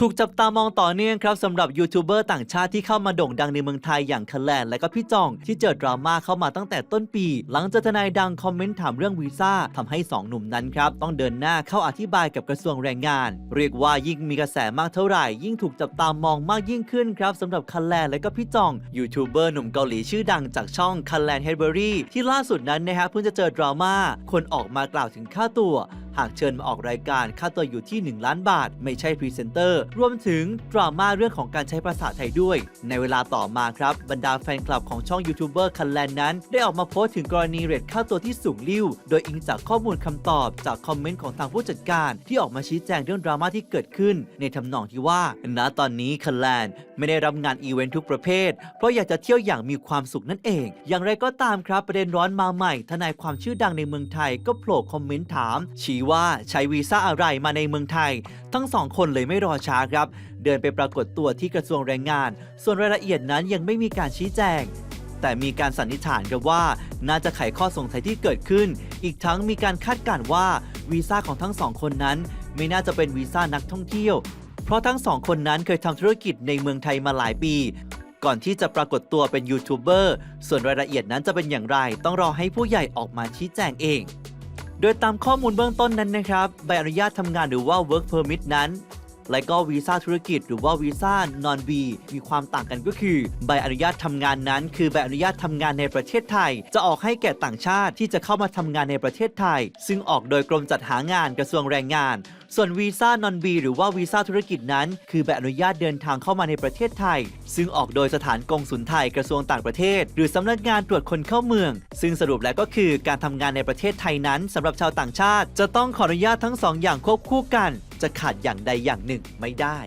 ถูกจับตามองต่อเนื่องครับสำหรับยูทูบเบอร์ต่างชาติที่เข้ามาโด่งดังในเมืองไทยอย่างคันแลนและก็พี่จอง ที่เจอดราม่าเข้ามาตั้งแต่ต้นปี หลังเจอทนายดังคอมเมนต์ถามเรื่องวีซ่าทำให้ 2 หนุ่มนั้นครับ ต้องเดินหน้าเข้าอธิบายกับกระทรวงแรงงาน เรียกว่ายิ่งมีกระแสมากเท่าไหร่ ยิ่งถูกจับตามองมากยิ่งขึ้นครับสำหรับคันแลนและก็พี่จองยูทูบเบอร์หนุ่มเกาหลีชื่อดังจากช่องคันแลนเฮดเบอรี่ที่ล่าสุดนั้นนะฮะเพิ่งจะเจอดราม่าคนออกมากล่าวถึงค่าตัว หากเชิญมาออกรายการค่าตัวอยู่ที่ 1 ล้านบาท ไม่ใช่พรีเซนเตอร์ รวมถึงดราม่าเรื่องของการใช้ภาษาไทยด้วย ในเวลาต่อมาครับ บรรดาแฟนคลับของช่องยูทูบเบอร์คันแลนนั้น ได้ออกมาโพสต์ถึงกรณีเรทค่าตัวที่สูงลิ่ว โดยอิงจากข้อมูลคำตอบจากคอมเมนต์ของทางผู้จัดการ ที่ออกมาชี้แจงเรื่องดราม่าที่เกิดขึ้น ในทำนองที่ว่า ณ ตอนนี้คันแลนไม่ได้รับงานอีเวนต์ทุกประเภท เพราะอยากจะเที่ยวอย่างมีความสุขนั่นเอง อย่างไรก็ตามครับประเด็นร้อนมาใหม่ ทนายความชื่อดังในเมืองไทยก็โผล่คอมเมนต์ถามชี้ว่าใช้วีซ่าอะไรมาในเมืองไทย ทั้งสองคนเลยไม่รอช้าครับ เดินไปปรากฏตัวที่กระทรวงแรงงาน ส่วนรายละเอียดนั้นยังไม่มีการชี้แจง แต่มีการสันนิษฐานกันว่า น่าจะไขข้อสงสัยที่เกิดขึ้น อีกทั้งมีการคาดการณ์ว่าวีซ่าของทั้งสองคนนั้น ไม่น่าจะเป็นวีซ่านักท่องเที่ยว เพราะทั้งสองคนนั้นเคยทำธุรกิจในเมืองไทยมาหลายปีก่อนที่จะปรากฏตัวเป็นยูทูบเบอร์ ส่วนรายละเอียดนั้นจะเป็นอย่างไร ต้องรอให้ผู้ใหญ่ออกมาชี้แจงเอง โดยตามข้อมูลเบื้องต้นนั้นนะครับ ใบอนุญาตทำงานหรือว่า work permit นั้น และก็วีซ่าธุรกิจหรือว่าวีซ่า non B มีความต่างกันก็คือ ใบอนุญาตทำงานนั้น คือใบอนุญาตทำงานในประเทศไทย จะออกให้แก่ต่างชาติที่จะเข้ามาทำงานในประเทศไทย ซึ่งออกโดยกรมจัดหางานกระทรวงแรงงาน ส่วนวีซ่า non B หรือว่าวีซ่าธุรกิจนั้น คือใบอนุญาตเดินทางเข้ามาในประเทศไทย ซึ่งออกโดยสถานกงสุลไทยกระทรวงต่างประเทศ หรือสำนักงานตรวจคนเข้าเมือง ซึ่งสรุปแล้วก็คือการทำงานในประเทศไทยนั้นสำหรับชาวต่างชาติ จะต้องขออนุญาตทั้งสองอย่างควบคู่กัน จะขาดอย่างใดอย่างหนึ่งไม่ได้